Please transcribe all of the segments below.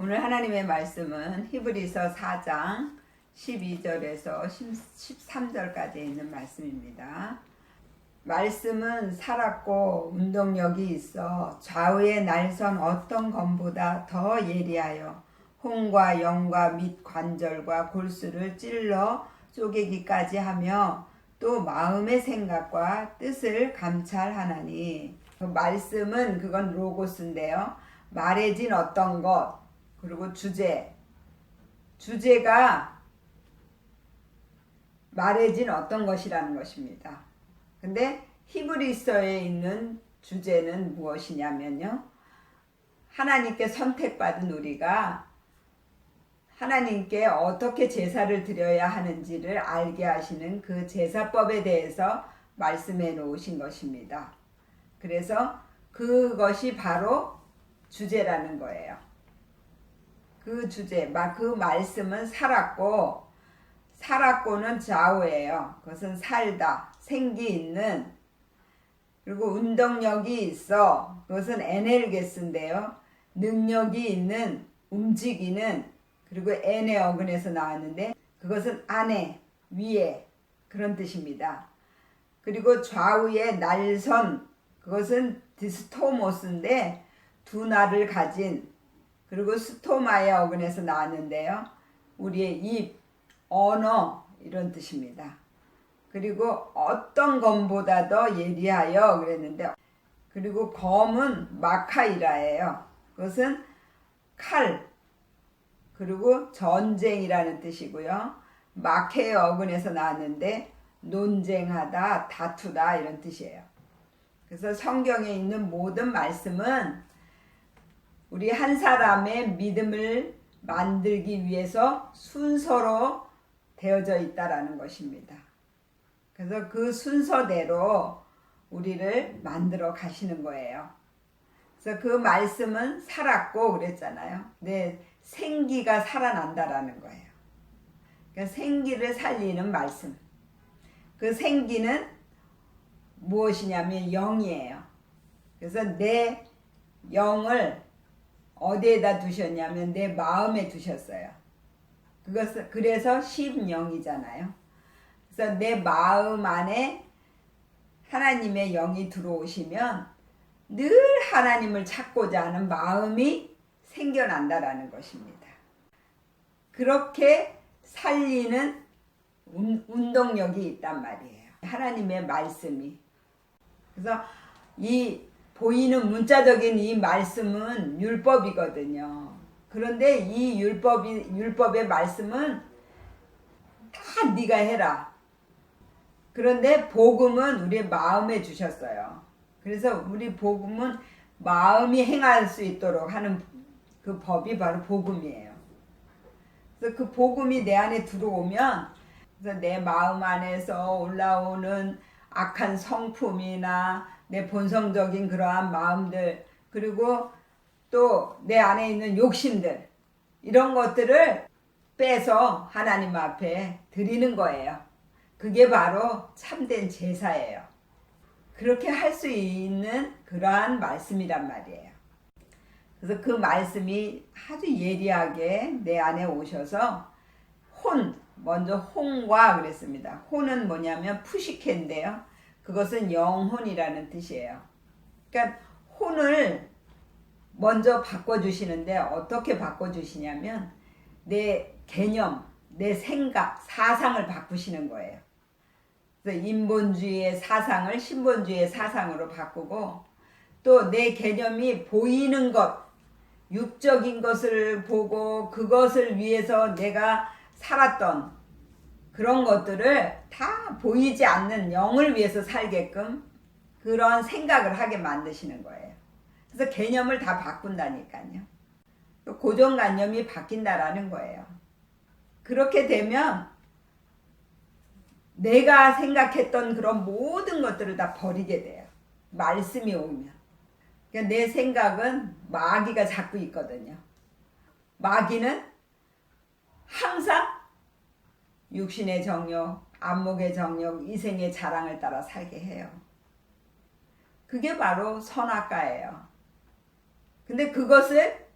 오늘 하나님의 말씀은 히브리서 4장 12절에서 13절까지 있는 말씀입니다. 말씀은 살았고 운동력이 있어 좌우의 날선 어떤 검보다 더 예리하여 홍과 영과 및 관절과 골수를 찔러 쪼개기까지 하며 또 마음의 생각과 뜻을 감찰하나니 그 말씀은 그건 로고스인데요. 말해진 어떤 것 그리고 주제 주제가 말해진 어떤 것이라는 것입니다. 근데 히브리서에 있는 주제는 무엇이냐면요. 하나님께 선택받은 우리가 하나님께 어떻게 제사를 드려야 하는지를 알게 하시는 그 제사법에 대해서 말씀해 놓으신 것입니다. 그래서 그것이 바로 주제라는 거예요. 그 주제, 막그 말씀은 살았고, 살았고는 좌우예요. 그것은 살다, 생기 있는, 그리고 운동력이 있어. 그것은 에넬게스인데요. 능력이 있는, 움직이는, 그리고 에네 어근에서 나왔는데, 그것은 안에, 위에, 그런 뜻입니다. 그리고 좌우의 날선, 그것은 디스토모스인데, 두 날을 가진, 그리고 스토마의 어근에서 나왔는데요. 우리의 입, 언어 이런 뜻입니다. 그리고 어떤 검보다 더 예리하여 그랬는데 그리고 검은 마카이라예요. 그것은 칼 그리고 전쟁이라는 뜻이고요. 마케의 어근에서 나왔는데 논쟁하다, 다투다 이런 뜻이에요. 그래서 성경에 있는 모든 말씀은 우리 한 사람의 믿음을 만들기 위해서 순서로 되어져 있다라는 것입니다. 그래서 그 순서대로 우리를 만들어 가시는 거예요. 그래서 그 말씀은 살았고 그랬잖아요. 내 생기가 살아난다라는 거예요. 그러니까 생기를 살리는 말씀. 그 생기는 무엇이냐면 영이에요. 그래서 내 영을 어디에다 두셨냐면 내 마음에 두셨어요. 그것은 그래서 심영이잖아요. 그래서 내 마음 안에 하나님의 영이 들어오시면 늘 하나님을 찾고자 하는 마음이 생겨난다라는 것입니다. 그렇게 살리는 운동력이 있단 말이에요. 하나님의 말씀이. 그래서 이 보이는 문자적인 이 말씀은 율법이거든요. 그런데 이 율법이 율법의 말씀은 다 네가 해라. 그런데 복음은 우리 마음에 주셨어요. 그래서 우리 복음은 마음이 행할 수 있도록 하는 그 법이 바로 복음이에요. 그래서 그 복음이 내 안에 들어오면 그래서 내 마음 안에서 올라오는 악한 성품이나 내 본성적인 그러한 마음들 그리고 또 내 안에 있는 욕심들 이런 것들을 빼서 하나님 앞에 드리는 거예요. 그게 바로 참된 제사예요. 그렇게 할 수 있는 그러한 말씀이란 말이에요. 그래서 그 말씀이 아주 예리하게 내 안에 오셔서 혼, 먼저 홍과 그랬습니다. 혼은 뭐냐면 푸시케인데요. 그것은 영혼이라는 뜻이에요. 그러니까 혼을 먼저 바꿔주시는데 어떻게 바꿔주시냐면 내 개념, 내 생각, 사상을 바꾸시는 거예요. 그래서 인본주의의 사상을 신본주의의 사상으로 바꾸고 또 내 개념이 보이는 것, 육적인 것을 보고 그것을 위해서 내가 살았던 그런 것들을 다 보이지 않는 영을 위해서 살게끔 그런 생각을 하게 만드시는 거예요. 그래서 개념을 다 바꾼다니까요. 고정관념이 바뀐다라는 거예요. 그렇게 되면 내가 생각했던 그런 모든 것들을 다 버리게 돼요. 말씀이 오면. 그러니까 내 생각은 마귀가 잡고 있거든요. 마귀는 항상 육신의 정욕, 안목의 정욕, 이생의 자랑을 따라 살게 해요. 그게 바로 선악과예요. 근데 그것을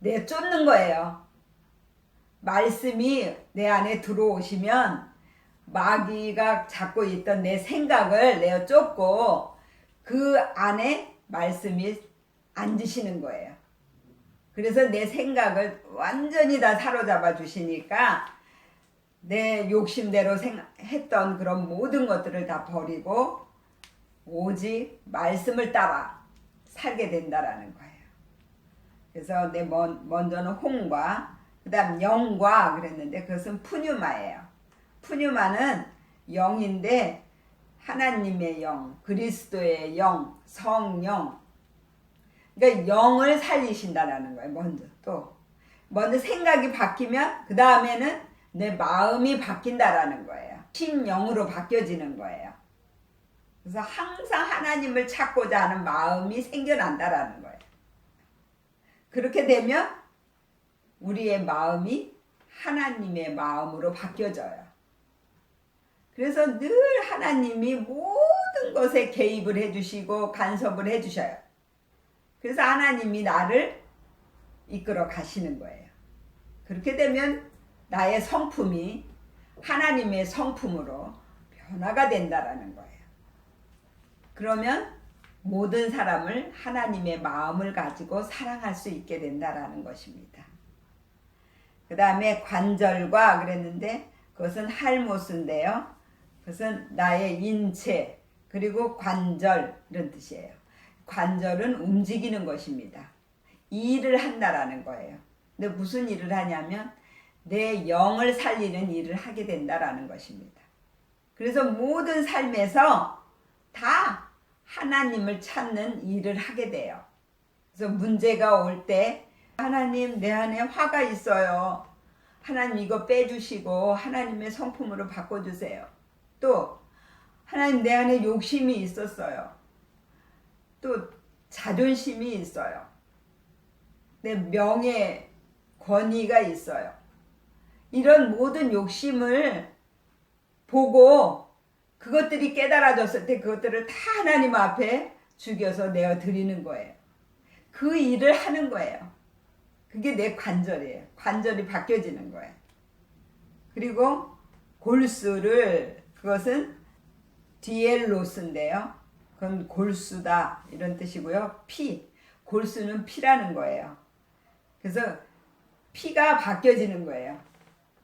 내쫓는 거예요. 말씀이 내 안에 들어오시면 마귀가 잡고 있던 내 생각을 내어 쫓고 그 안에 말씀이 앉으시는 거예요. 그래서 내 생각을 완전히 다 사로잡아 주시니까 내 욕심대로 생- 했던 그런 모든 것들을 다 버리고 오직 말씀을 따라 살게 된다라는 거예요. 그래서 내 먼, 먼저는 홍과 그 다음 영과 그랬는데 그것은 푸뉴마예요. 푸뉴마는 영인데 하나님의 영, 그리스도의 영, 성령. 그러니까 영을 살리신다라는 거예요. 먼저 또 먼저 생각이 바뀌면 그 다음에는 내 마음이 바뀐다라는 거예요. 신영으로 바뀌어지는 거예요. 그래서 항상 하나님을 찾고자 하는 마음이 생겨난다라는 거예요. 그렇게 되면 우리의 마음이 하나님의 마음으로 바뀌어져요. 그래서 늘 하나님이 모든 것에 개입을 해주시고 간섭을 해주셔요. 그래서 하나님이 나를 이끌어 가시는 거예요. 그렇게 되면 나의 성품이 하나님의 성품으로 변화가 된다라는 거예요. 그러면 모든 사람을 하나님의 마음을 가지고 사랑할 수 있게 된다라는 것입니다. 그 다음에 관절과 그랬는데 그것은 할모스인데요. 그것은 나의 인체 그리고 관절 이런 뜻이에요. 관절은 움직이는 것입니다. 일을 한다라는 거예요. 근데 무슨 일을 하냐면 내 영을 살리는 일을 하게 된다라는 것입니다. 그래서 모든 삶에서 다 하나님을 찾는 일을 하게 돼요. 그래서 문제가 올 때 하나님 내 안에 화가 있어요. 하나님 이거 빼주시고 하나님의 성품으로 바꿔주세요. 또 하나님 내 안에 욕심이 있었어요. 또 자존심이 있어요. 내 명예, 권위가 있어요. 이런 모든 욕심을 보고 그것들이 깨달아졌을 때 그것들을 다 하나님 앞에 죽여서 내어 드리는 거예요. 그 일을 하는 거예요. 그게 내 관절이에요. 관절이 바뀌어지는 거예요. 그리고 골수를 그것은 디엘로스인데요. 그건 골수다 이런 뜻이고요. 피 골수는 피라는 거예요. 그래서 피가 바뀌어지는 거예요.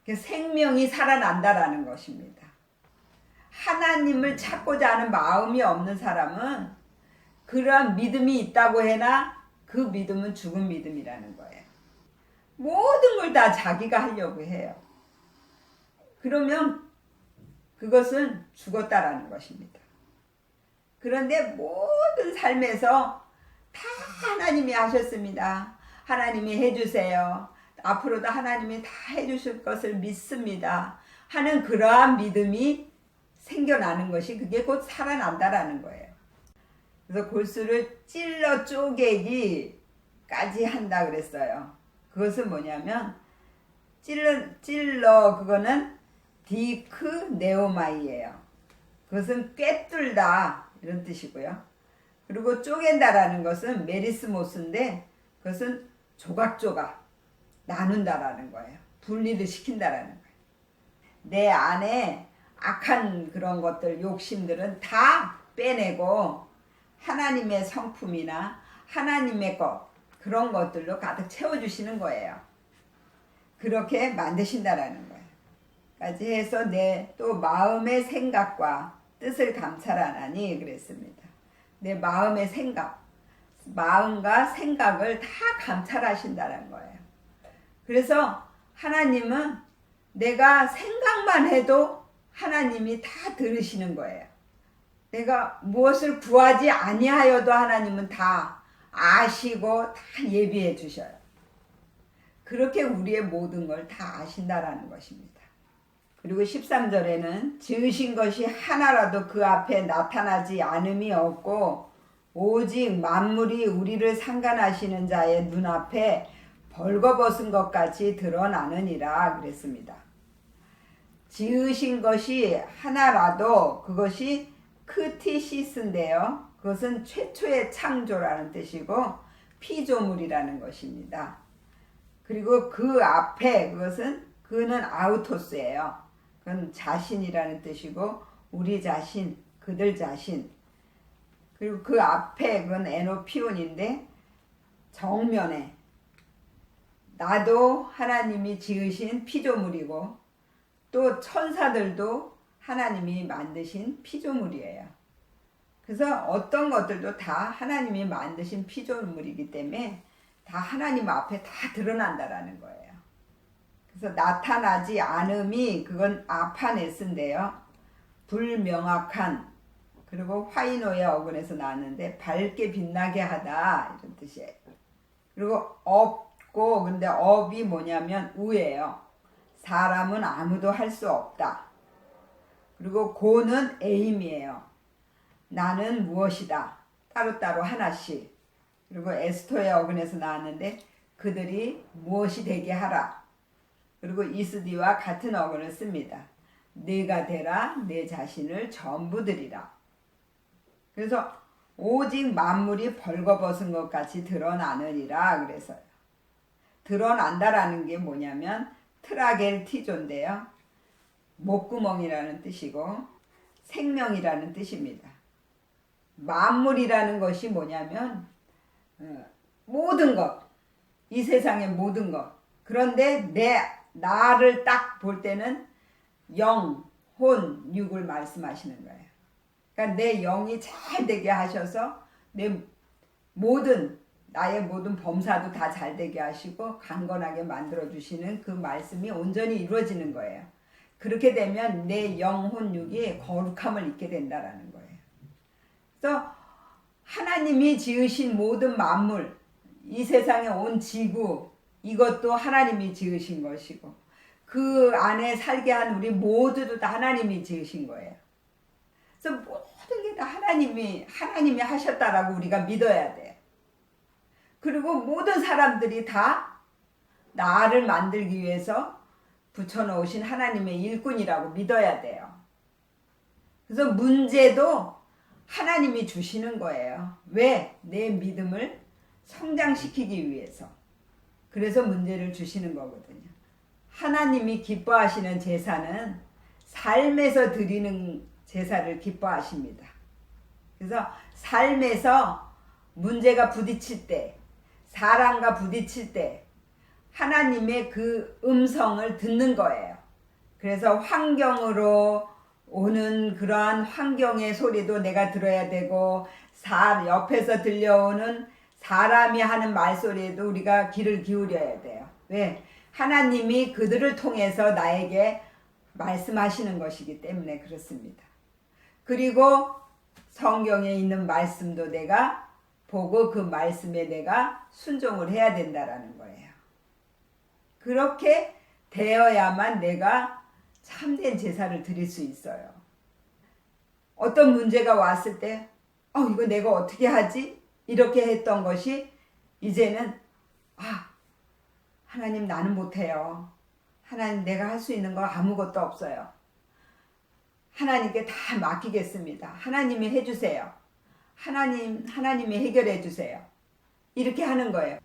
그래서 생명이 살아난다라는 것입니다. 하나님을 찾고자 하는 마음이 없는 사람은 그러한 믿음이 있다고 해나 그 믿음은 죽은 믿음이라는 거예요. 모든 걸 다 자기가 하려고 해요. 그러면 그것은 죽었다라는 것입니다. 그런데 모든 삶에서 다 하나님이 하셨습니다. 하나님이 해주세요. 앞으로도 하나님이 다 해주실 것을 믿습니다. 하는 그러한 믿음이 생겨나는 것이 그게 곧 살아난다라는 거예요. 그래서 골수를 찔러 쪼개기까지 한다 그랬어요. 그것은 뭐냐면 찔러 찔러 그거는 디크 네오마이예요. 그것은 꿰뚫다 이런 뜻이고요. 그리고 쪼갠다라는 것은 메리스모스인데 그것은 조각조각 나눈다라는 거예요. 분리를 시킨다라는 거예요. 내 안에 악한 그런 것들, 욕심들은 다 빼내고 하나님의 성품이나 하나님의 것 그런 것들로 가득 채워주시는 거예요. 그렇게 만드신다라는 거예요. 까지 해서 내 또 마음의 생각과 뜻을 감찰하나니 그랬습니다. 내 마음의 생각, 마음과 생각을 다 감찰하신다는 거예요. 그래서 하나님은 내가 생각만 해도 하나님이 다 들으시는 거예요. 내가 무엇을 구하지 아니하여도 하나님은 다 아시고 다 예비해 주셔요. 그렇게 우리의 모든 걸 다 아신다라는 것입니다. 그리고 13절에는 지으신 것이 하나라도 그 앞에 나타나지 않음이 없고 오직 만물이 우리를 상관하시는 자의 눈앞에 벌거벗은 것 같이 드러나느니라 그랬습니다. 지으신 것이 하나라도 그것이 크티시스인데요. 그것은 최초의 창조라는 뜻이고 피조물이라는 것입니다. 그리고 그 앞에 그것은 그는 아우토스예요. 그건 자신이라는 뜻이고 우리 자신, 그들 자신. 그리고 그 앞에 그건 에노피온인데 정면에 나도 하나님이 지으신 피조물이고 또 천사들도 하나님이 만드신 피조물이에요. 그래서 어떤 것들도 다 하나님이 만드신 피조물이기 때문에 다 하나님 앞에 다 드러난다라는 거예요. 그래서 나타나지 않음이 그건 아파네스인데요. 불명확한 그리고 화이노의 어근에서 나왔는데 밝게 빛나게 하다 이런 뜻이에요. 그리고 없고 근데 업이 뭐냐면 우예요. 사람은 아무도 할 수 없다. 그리고 고는 에임이에요. 나는 무엇이다. 따로따로 하나씩. 그리고 에스토의 어근에서 나왔는데 그들이 무엇이 되게 하라. 그리고 이스디와 같은 어근을 씁니다. 네가 되라 내 자신을 전부 드리라. 그래서 오직 만물이 벌거벗은 것 같이 드러나느니라 그래서요. 드러난다라는 게 뭐냐면 트라겔티조인데요. 목구멍이라는 뜻이고 생명이라는 뜻입니다. 만물이라는 것이 뭐냐면 어, 모든 것, 이 세상의 모든 것. 그런데 내 나를 딱 볼 때는 영, 혼, 육을 말씀하시는 거예요. 그러니까 내 영이 잘 되게 하셔서 내 모든 나의 모든 범사도 다 잘 되게 하시고 강건하게 만들어 주시는 그 말씀이 온전히 이루어지는 거예요. 그렇게 되면 내 영혼 육이 거룩함을 잊게 된다라는 거예요. 그래서 하나님이 지으신 모든 만물, 이 세상에 온 지구, 이것도 하나님이 지으신 것이고, 그 안에 살게 한 우리 모두도 다 하나님이 지으신 거예요. 그래서 모든 게 다 하나님이, 하나님이 하셨다라고 우리가 믿어야 돼요. 그리고 모든 사람들이 다 나를 만들기 위해서 붙여놓으신 하나님의 일꾼이라고 믿어야 돼요. 그래서 문제도 하나님이 주시는 거예요. 왜? 내 믿음을 성장시키기 위해서. 그래서 문제를 주시는 거거든요. 하나님이 기뻐하시는 제사는 삶에서 드리는 제사를 기뻐하십니다. 그래서 삶에서 문제가 부딪힐 때, 사람과 부딪힐 때, 하나님의 그 음성을 듣는 거예요. 그래서 환경으로 오는 그러한 환경의 소리도 내가 들어야 되고 사, 옆에서 들려오는 사람이 하는 말소리에도 우리가 귀를 기울여야 돼요. 왜? 하나님이 그들을 통해서 나에게 말씀하시는 것이기 때문에 그렇습니다. 그리고 성경에 있는 말씀도 내가 보고 그 말씀에 내가 순종을 해야 된다라는 거예요. 그렇게 되어야만 내가 참된 제사를 드릴 수 있어요. 어떤 문제가 왔을 때, 어, 이거 내가 어떻게 하지? 이렇게 했던 것이 이제는, 아, 하나님 나는 못해요. 하나님 내가 할 수 있는 거 아무것도 없어요. 하나님께 다 맡기겠습니다. 하나님이 해주세요. 하나님, 하나님이 해결해 주세요. 이렇게 하는 거예요.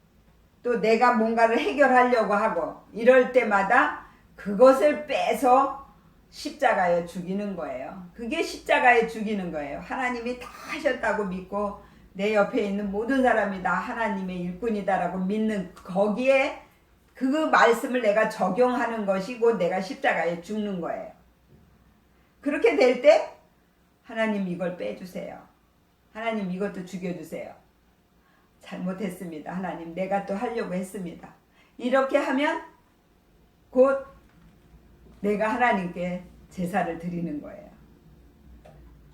또 내가 뭔가를 해결하려고 하고 이럴 때마다 그것을 빼서 십자가에 죽이는 거예요. 그게 십자가에 죽이는 거예요. 하나님이 다 하셨다고 믿고 내 옆에 있는 모든 사람이 다 하나님의 일꾼이다라고 믿는 거기에 그 말씀을 내가 적용하는 것이고 내가 십자가에 죽는 거예요. 그렇게 될 때 하나님 이걸 빼주세요. 하나님 이것도 죽여주세요. 잘못했습니다. 하나님 내가 또 하려고 했습니다. 이렇게 하면 곧 내가 하나님께 제사를 드리는 거예요.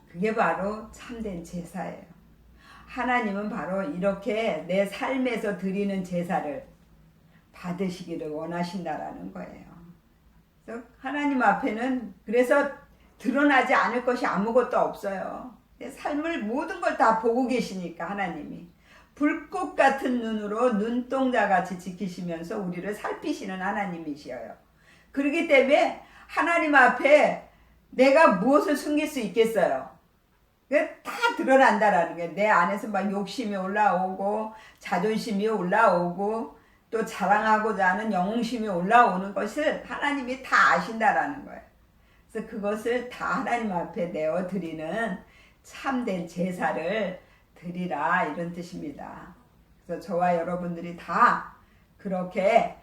그게 바로 참된 제사예요. 하나님은 바로 이렇게 내 삶에서 드리는 제사를 받으시기를 원하신다라는 거예요. 그래서 하나님 앞에는 그래서 드러나지 않을 것이 아무것도 없어요. 내 삶을 모든 걸 다 보고 계시니까 하나님이 불꽃 같은 눈으로 눈동자 같이 지키시면서 우리를 살피시는 하나님이시여요. 그렇기 때문에 하나님 앞에 내가 무엇을 숨길 수 있겠어요? 다 드러난다라는 게 내 안에서 막 욕심이 올라오고 자존심이 올라오고 또 자랑하고자 하는 영웅심이 올라오는 것을 하나님이 다 아신다라는 거예요. 그래서 그것을 다 하나님 앞에 내어 드리는 참된 제사를 드리라 이런 뜻입니다. 그래서 저와 여러분들이 다 그렇게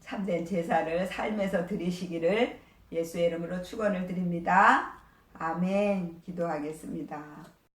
참된 제사를 삶에서 드리시기를 예수의 이름으로 축원을 드립니다. 아멘. 기도하겠습니다.